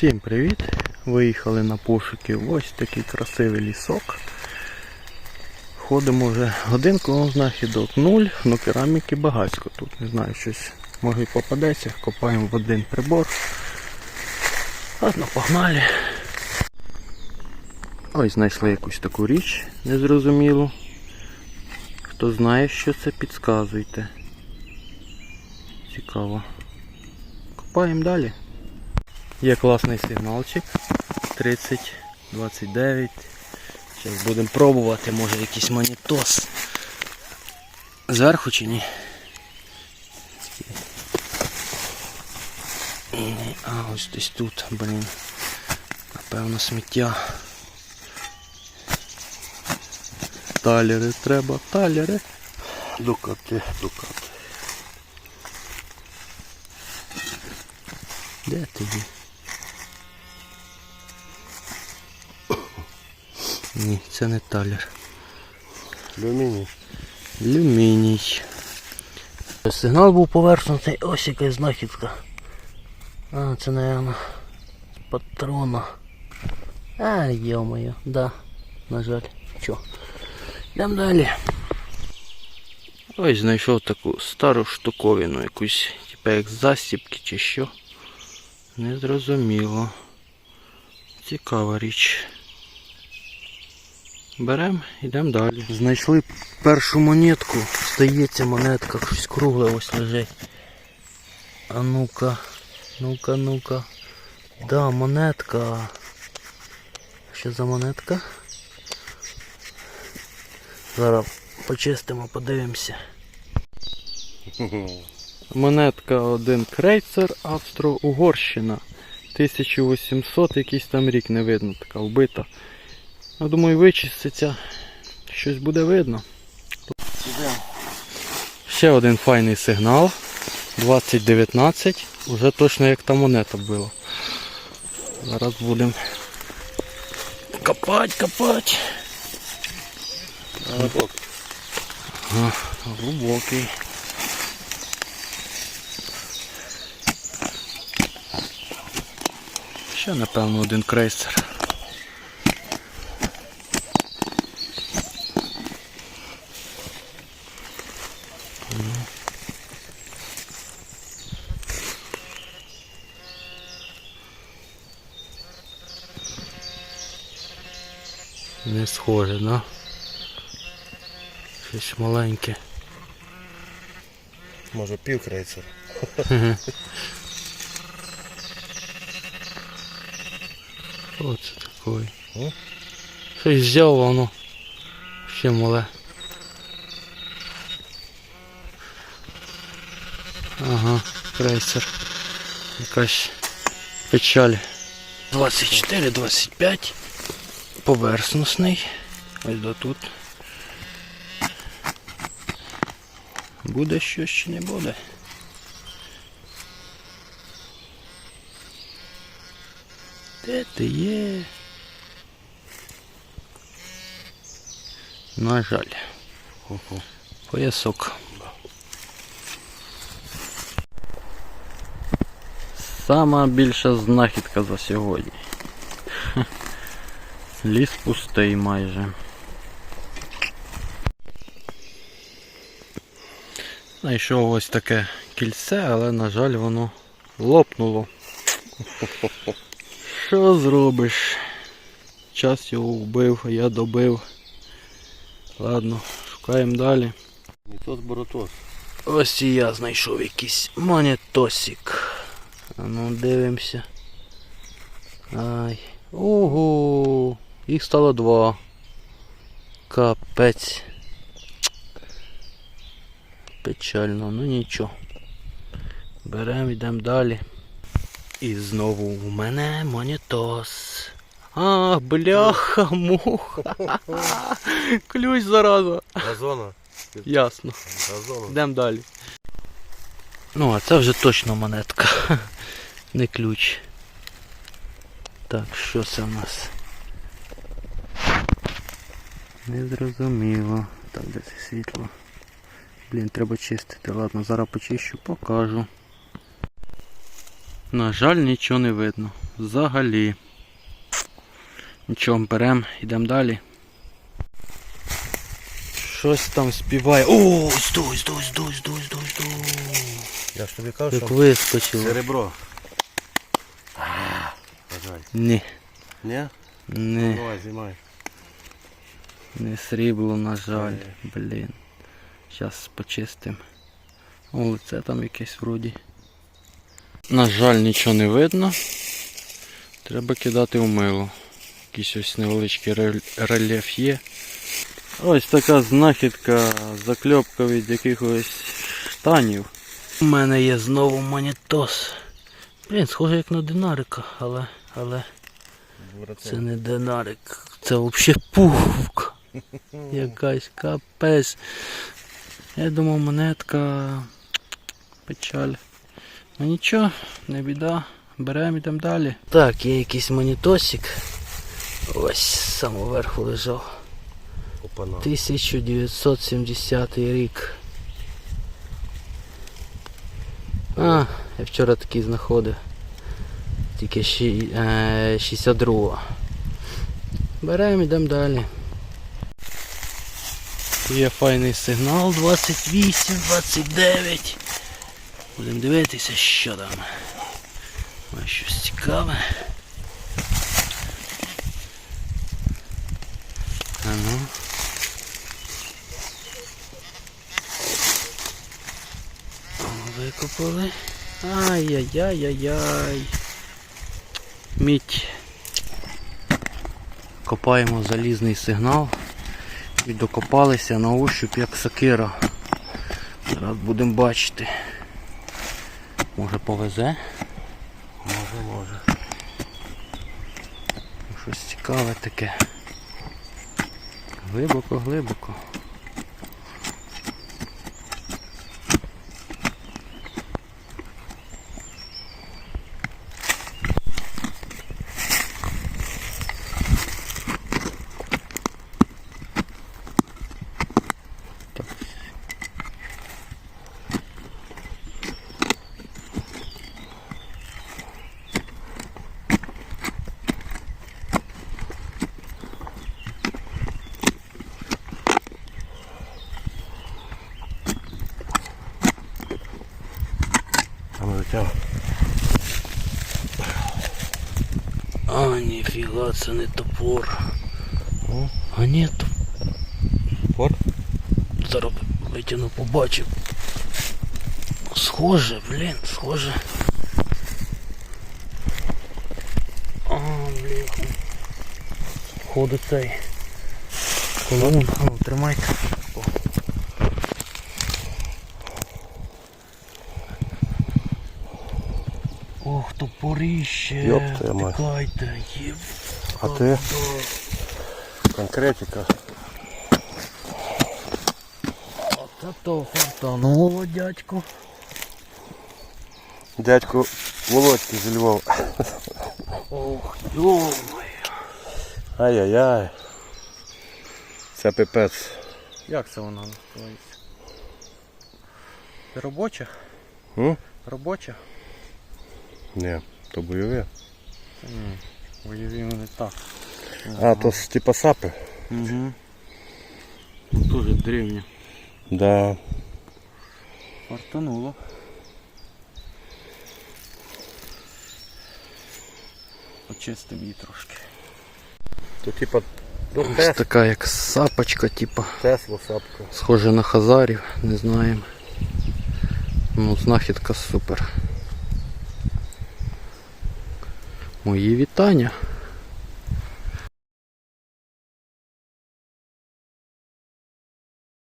Всім привіт! Виїхали на пошуки ось такий красивий лісок. Ходимо вже годинку знахідок нуль, но кераміки багатько тут. Не знаю, щось може попадеться. Копаємо в один прибор. Ладно, погнали. Ось знайшли якусь таку річ незрозумілу. Хто знає, що це, підказуйте. Цікаво. Копаємо далі. Є класний сигналчик. 30, 29. Зараз будемо пробувати, може якийсь монітос. Зверху чи ні? А, ось десь тут, блін. Напевно сміття. Талери треба, талери. Дукати, дукати. Де ти Ні, це не талер. Люміній. Алюміній. Сигнал був повернутий, ось якась знахідка. А, це, напевно, з патрона. А, йо-моє, да, на жаль. Чо? Йдемо далі. Ось знайшов таку стару штуковину, якусь, типа як застібки чи що. Незрозуміло. Цікава річ. Берем, йдемо далі. Знайшли першу монетку. Здається, монетка, щось кругле ось лежить. А ну-ка, ну-ка, ну-ка. Да, монетка. Що за монетка? Зараз почистимо, подивимося. Монетка один крейцер Австро-Угорщина. 1800 якийсь там рік не видно, така вбита. Я думаю, вичиститься. Щось буде видно. Ще один файний сигнал. 2019. Уже точно як та монета була. Зараз будемо копати, копати. Ага, глибокий. Ще напевно один крейсер. Не схоже, да? Щось маленьке. Може пів крейцер. Що це. Щось взяв воно. Ще мале. Ага, крейсер. Якась печаль. 24-25. Поверхностний. Ось до тут. Буде щось чи не буде? Де ти є? На жаль. Поясок. Сама більша знахідка за сьогодні. Ліс пустий майже. Знайшов ось таке кільце, але, на жаль, воно лопнуло. Що зробиш? Час його вбив, я добив. Ладно, шукаємо далі. Ось і я знайшов якийсь монетосик. А ну дивимося. Ай. Ого! Їх стало два. Капець. Печально, ну нічого. Беремо, йдемо далі. І знову у мене монітос. А, бляха, муха. Ключ зараза. Газона. Ясно. Газона. Йдемо далі. Ну, а це вже точно монетка. Не ключ. Так, що це в нас? Незрозуміло. Так, де це світло? Блін, треба чистити. Ладно, зараз почищу, покажу. На жаль, нічого не видно. взагалі. Нічого, берем, йдемо далі. Щось там співає. О, стой, стой, стой, стой, стой, стой. Я ж тобі кажу, Як що вискочило. серебро. Бажай. Ні, Ні? не, Давай, знімай. не срібло, на жаль. Блін. Зараз почистим. О, лице там якесь вроді. На жаль, нічого не видно. Треба кидати в мило. Якийсь ось невеличкий рель- рельєф є. Ось така знахідка, закльопка від якихось штанів. У мене є знову монітос. Блін, схоже як на динарика, але, але це не динарик. Це взагалі пуговка. Якась капець. Я думав монетка. Печаль. Ну нічого, не біда. Беремо йдемо далі. Так, є якийсь монітосик. Ось з самого верху лежав. 1970 рік. А, я вчора такий знаходив. Тільки ші- е, 62. Беремо, йдемо далі. Є файний сигнал 28, 29. Будемо дивитися, що там. Має щось цікаве. А ну. О, Викопали. Ай-яй-яй-яй-яй. Мідь. Копаємо залізний сигнал. І докопалися на ощупь як сокира. Зараз будемо бачити. Може повезе? Може, може. Щось цікаве таке. Глибоко, ну затягуй. А, ніфіга, це не топор. О. А ні, то Пор? зараз витягну, побачив. Схоже, блін, схоже. А, блін. Ходу цей. Колон, ну, тримайте. Ох, топорище. Тикайте, є. А ти? Конкретика. Оце то фартануло, дядько. Дядьку Володьки зі Львова. Ох, йомай. Ай-яй-яй. Це пипець. Як це вона називається? Робоча? Робоча? Ні, то бойові. Ні, бойові вони так. А, то з типа сапи. Угу. Дуже древні. Да. Фартануло. Очистимо її трошки. То типа ну, Ось тес, така як сапочка, типа. Тесла сапка. Схоже на хазарів, не знаємо. Ну, знахідка супер. Мої вітання.